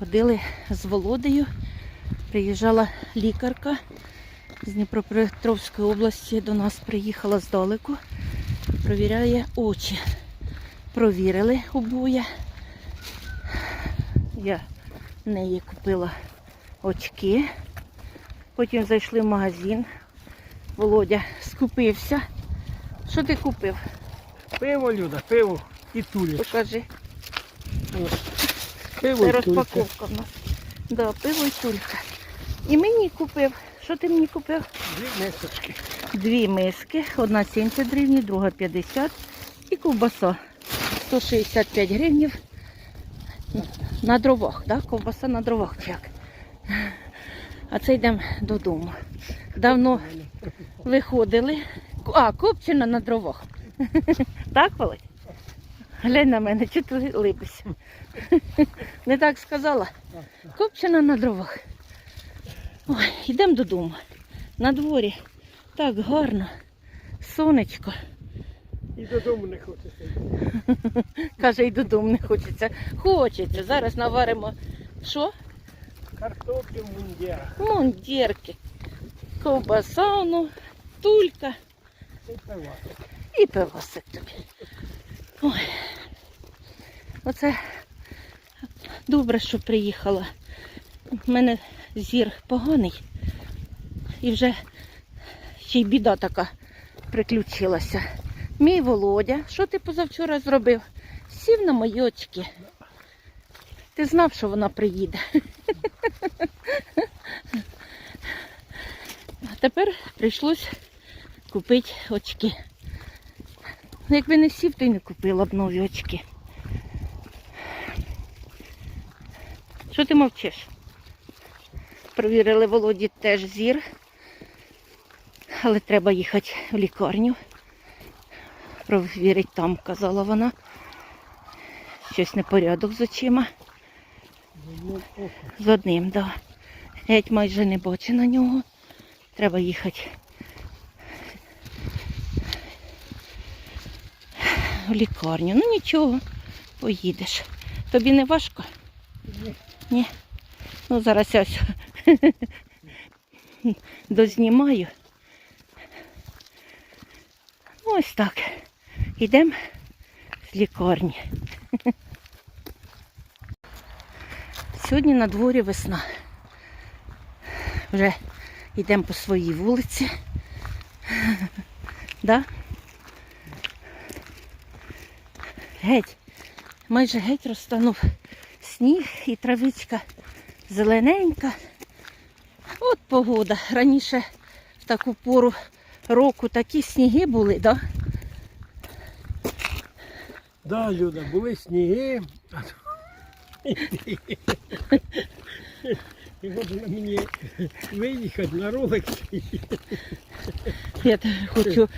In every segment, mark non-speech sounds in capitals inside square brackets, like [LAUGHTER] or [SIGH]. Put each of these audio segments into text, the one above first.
Ходили з Володею. Приїжджала лікарка з Дніпропетровської області до нас приїхала здалеку. Провіряє очі. Провірили обоє. Я в неї купила очки. Потім зайшли в магазин. Володя скупився. Що ти купив? Пиво, Люда, пиво і тулі. Покажи. Пиво Це розпаковка в нас. Да, пиво і тулька. І мені купив. Що ти мені купив? Дві мисочки. Дві миски. Одна 70 гривень, друга 50. І ковбаса 165 гривень. На дровах, да? ковбаса на дровах як. А це йдемо додому. Давно виходили. А, копчена на дровах. [LAUGHS] Так, Володь? Глянь на мене, чи ти липишся? [LAUGHS] Не так сказала? Копчена на дровах. Ой, йдемо додому. На дворі. Так гарно. Сонечко. І додому не хочеться. [LAUGHS] Каже, і додому не хочеться. Хочеться. Зараз наваримо. Що? Картоплю в мундірах. Мундірки. Ковбасану, тулька Це пивасик. і пивосик тобі. Ой. Оце добре, що приїхала. У мене зір поганий. І вже ще й біда така приключилася. Мій Володя, що ти позавчора зробив? Сів на мої очки. Ти знав, що вона приїде. А тепер прийшлось купити очки. Ну, Якби не сів, то й не купила б нові очки. Що ти мовчиш? Провірили Володі теж зір. Але треба їхати в лікарню. Провірить там, казала вона. Щось непорядок з очима. З одним, да. Геть майже не бачу на нього. Треба їхати. В лікарню. Ну нічого, поїдеш. Тобі не важко? Ні. Ну зараз ось [LAUGHS] дознімаю. Ось так. Йдемо з лікарні. [LAUGHS] Сьогодні на дворі весна. Вже йдемо по своїй вулиці. [LAUGHS] Да? Геть. Майже геть розтанув сніг і травичка зелененька. От погода. Раніше в таку пору року такі сніги були, да? Да, Люда, були сніги. І от мені виїхати на ролик. Я хочу.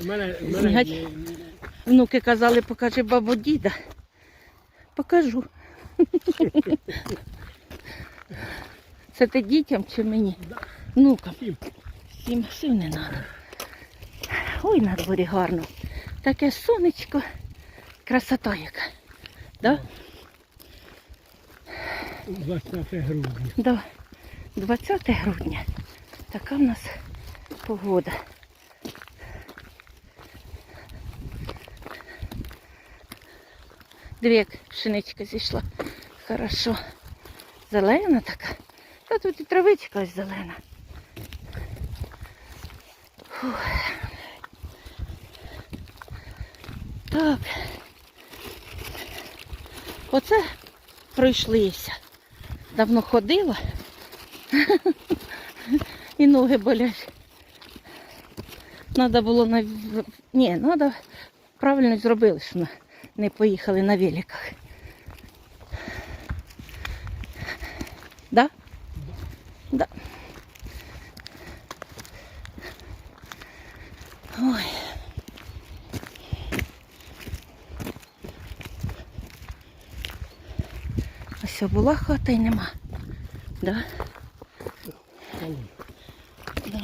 У мене, у мене Внуки казали, покажи бабу діда. Покажу. Це ти дітям чи мені? Внукам. Всім. Всім не треба. Ой, на дворі гарно. Таке сонечко. Красота яка. Да? 20 грудня. Да. 20 грудня. Така в нас погода. Дві як пшеничка зійшла. Хорошо. Зелена така. Та тут і травичка ось зелена. Фух. Так. Оце пройшлися. Давно ходила. [LAUGHS] І ноги болять. Надо було на... Ні, надо правильно зробили, що не поїхали на великах. Да? Да. Ой. Ось була хата і нема. Да? Да.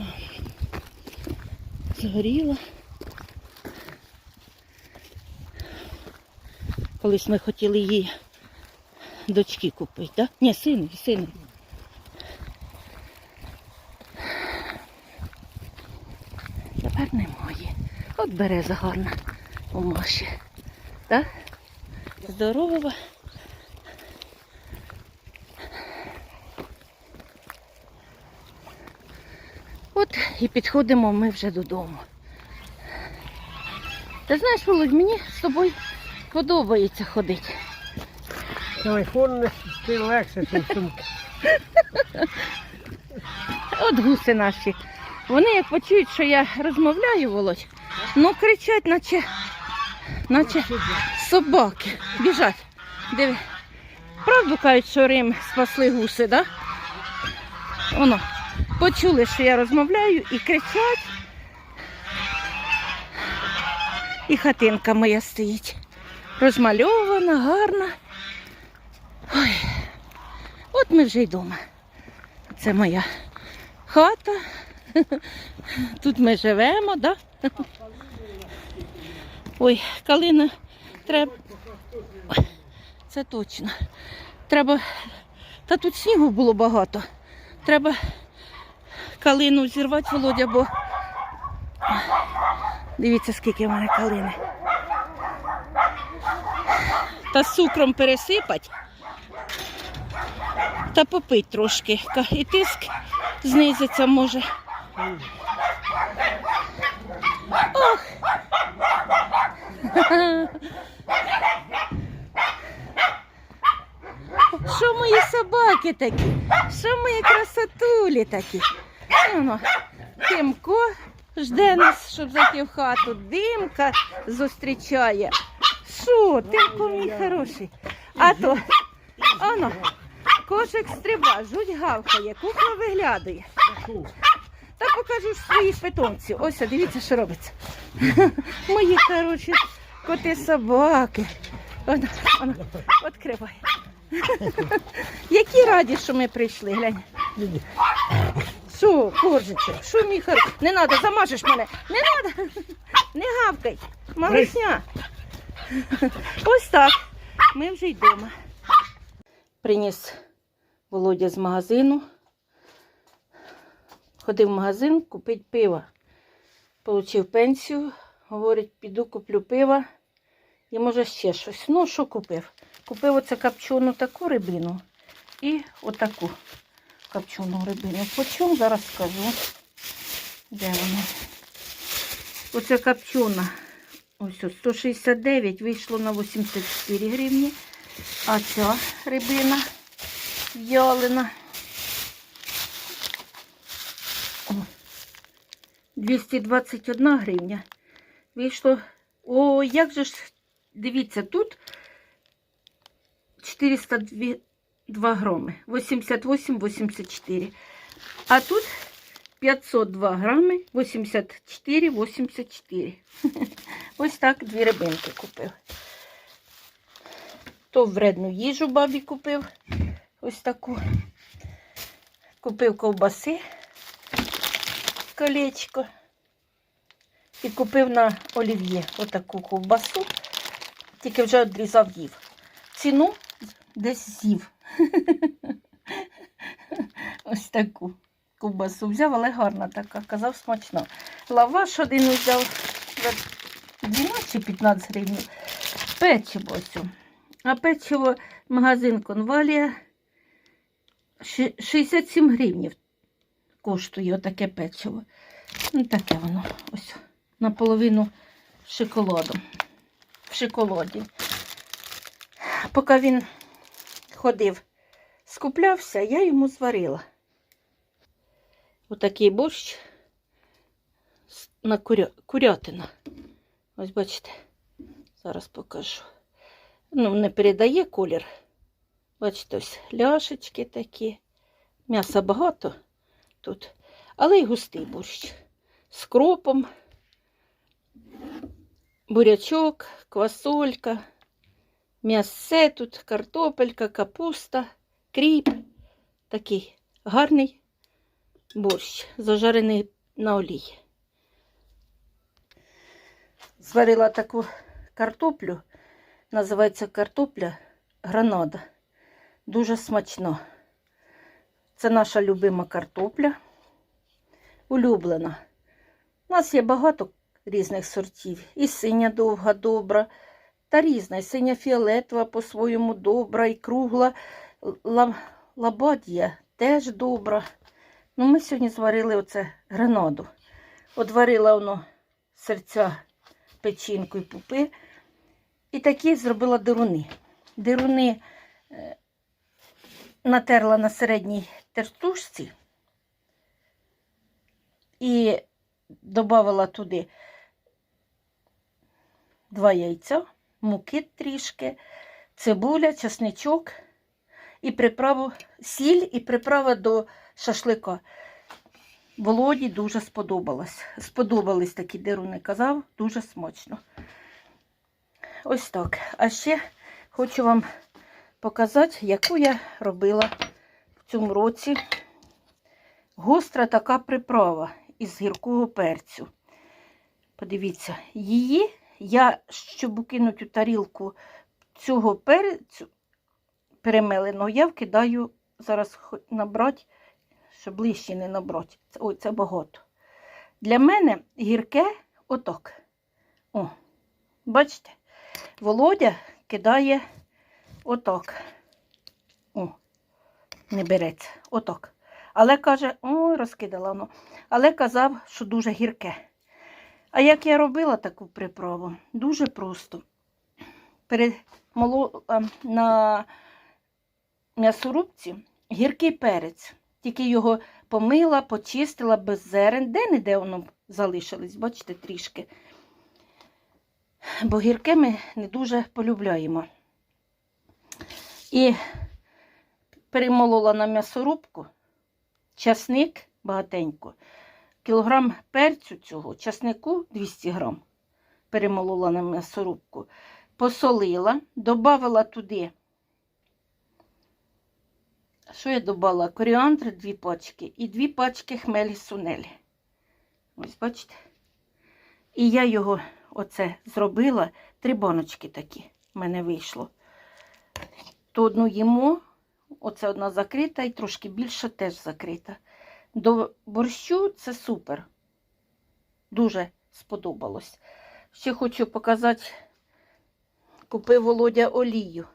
Згоріла. Колись ми хотіли її дочки купити? Да? Ні, сину, сину. Тепер немає. От береза гарна у Маші. Так? Здорова. От і підходимо ми вже додому. Ти знаєш, Володь, мені з тобою подобається ходити. Телефон нести легше, ніж сумки. От гуси наші. Вони як почують, що я розмовляю, Володь, ну кричать, наче, наче собаки. Біжать. Диви. Правду кажуть, що Рим спасли гуси, да? Воно. Почули, що я розмовляю і кричать. І хатинка моя стоїть. Розмальована, гарна. Ой. От ми вже й вдома. Це моя хата. [LAUGHS] Тут ми живемо, да? Ой, калина треба. Це точно. Треба. Та тут снігу було багато. Треба калину зірвати, Володя, бо дивіться, скільки в мене калини. Та з цукром пересипать та попить трошки. І тиск знизиться може. Ох. Що мої собаки такі? Що мої красотулі такі? Ну, Тимко жде нас, щоб зайти в хату. Димка зустрічає. Що, Тимко мій хороший. А то, ано, кошик стриба, жуть гавкає, кухня виглядає. Та покажу ж своїх питомців. Ось, дивіться, що робиться. Мої хороші коти собаки. Воно, воно, відкривай. Які раді, що ми прийшли, глянь. Що, коржичок, що мій? Не треба, замажеш мене. Не треба. Не гавкай. Малесня. Ось так. Ми вже й вдома. Приніс Володя з магазину. Ходив в магазин, купити пива. Получив пенсію. Говорить, піду куплю пива. І може ще щось. Ну, що купив? Купив оце копчену таку рибину і отаку копчену рибину. По чому зараз скажу. Де вона? Оце копчена. Ось 169 вийшло на 84 гривні. А ця рибина в'ялена. 221 гривня. Вийшло. О, як же ж, дивіться, тут 402 грами. 88-84. А тут 502 грами, 84-84. [LAUGHS] Ось так дві рибинки купив. То вредну їжу бабі купив. Ось таку. Купив ковбаси, колечко. І купив на олів'є отаку ковбасу. Тільки вже відрізав їв. Ціну десь з'їв. [LAUGHS] Ось таку ковбасу взяв, але гарна така, казав смачно. Лаваш один взяв за 12 чи 15 гривень. Печиво ось. А печиво магазин Конвалія 67 гривнів коштує отаке печиво. Ну, таке воно ось наполовину шоколадом. В шоколаді. Поки він ходив, скуплявся, я йому зварила. Отакий борщ на куря... курятина. Ось бачите, зараз покажу. Ну, не передає колір. Бачите, ось ляшечки такі. М'яса багато тут, але й густий борщ. З кропом, бурячок, квасолька, м'ясе тут, картопелька, капуста, кріп. Такий гарний борщ, зажарений на олії. Зварила таку картоплю, називається картопля гранада. Дуже смачно. Це наша любима картопля. Улюблена. У нас є багато різних сортів. І синя довга добра, та різна. І синя фіолетова по-своєму добра, і кругла ла- лабадія теж добра. Ну, ми сьогодні зварили оце гренаду. Одварила воно серця, печінку і пупи. І такі зробила дируни. Дируни е, натерла на середній тертушці і додавала туди два яйця, муки трішки, цибуля, чесничок і приправу, сіль і приправа до шашлика. Володі дуже сподобалось. Сподобались такі дируни, казав, дуже смачно. Ось так. А ще хочу вам показати, яку я робила в цьому році. Гостра така приправа із гіркого перцю. Подивіться, її я, щоб укинути у тарілку цього перцю перемеленого, я вкидаю зараз набрати, щоб ближче не набрати. Ой, це багато. Для мене гірке отак. О, бачите? Володя кидає отак. О, не береться. Отак. Але каже, ой, розкидала воно. Але казав, що дуже гірке. А як я робила таку приправу? Дуже просто. Перед моло... а, на м'ясорубці гіркий перець. Тільки його помила, почистила без зерен. Де-не-де воно залишилось, бачите, трішки. Бо гірке ми не дуже полюбляємо. І перемолола на м'ясорубку часник багатенько. Кілограм перцю цього, часнику 200 грам. Перемолола на м'ясорубку. Посолила, додавала туди. Що я додала? Коріандр дві пачки і дві пачки хмелі сунелі. Ось бачите? І я його оце зробила. Три баночки такі в мене вийшло. То одну їмо, оце одна закрита і трошки більше теж закрита. До борщу це супер. Дуже сподобалось. Ще хочу показати, купив Володя олію.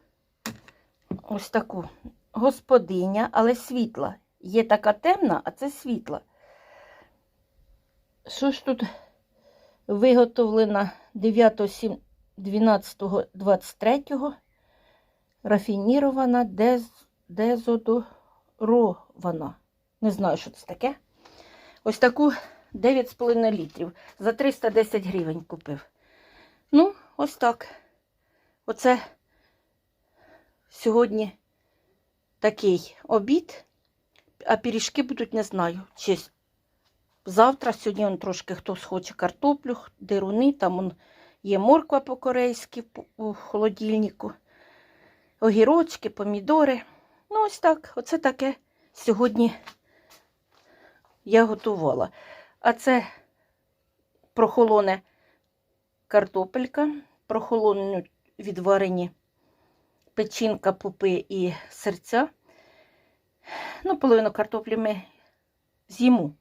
Ось таку. Господиня, але світла. Є така темна, а це світла. Що ж тут виготовлена 9, 7, 12, 23, рафінірована, дез, дезодорована. Не знаю, що це таке. Ось таку 9,5 літрів. За 310 гривень купив. Ну, ось так. Оце сьогодні такий обід, а пиріжки будуть, не знаю, чи завтра, сьогодні он трошки хтось хоче картоплю, дируни, там он є морква по-корейськи у холодильнику, огірочки, помідори. Ну, ось так. Оце таке сьогодні я готувала. А це прохолоне картопелька, прохолонуть відварені печінка, пупи і серця. Ну, половину картоплі ми з'їму.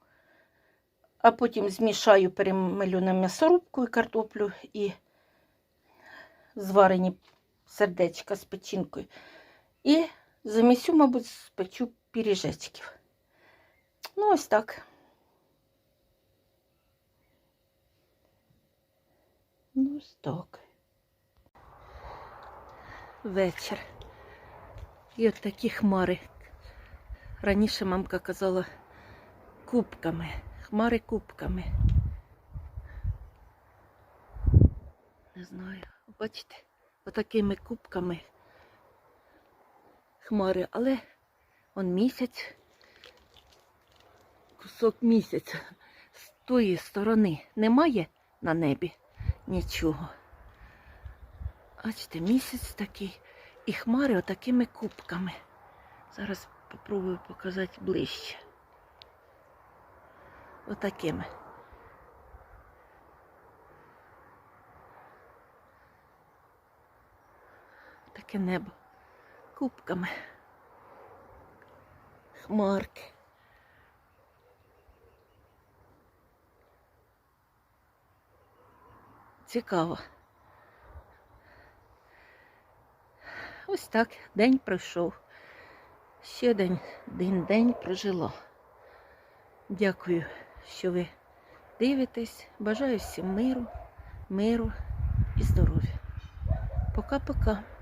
А потім змішаю, перемелю на м'ясорубку і картоплю і зварені сердечка з печінкою. І замісю, мабуть, спечу піріжечків. Ну, ось так. Ну, ось так. Вечір. І от такі хмари. Раніше мамка казала кубками. Хмари кубками. Не знаю. Бачите, отакими кубками хмари, але он місяць, кусок місяця з тої сторони немає на небі нічого. Бачите, місяць такий. І хмари отакими кубками. Зараз попробую показати ближче. Отакими. Таке небо. Кубками. хмарки. Цікаво. Ось так день пройшов. Ще день, день, день прожила. Дякую, що ви дивитесь. Бажаю всім миру, миру і здоров'я. Пока-пока.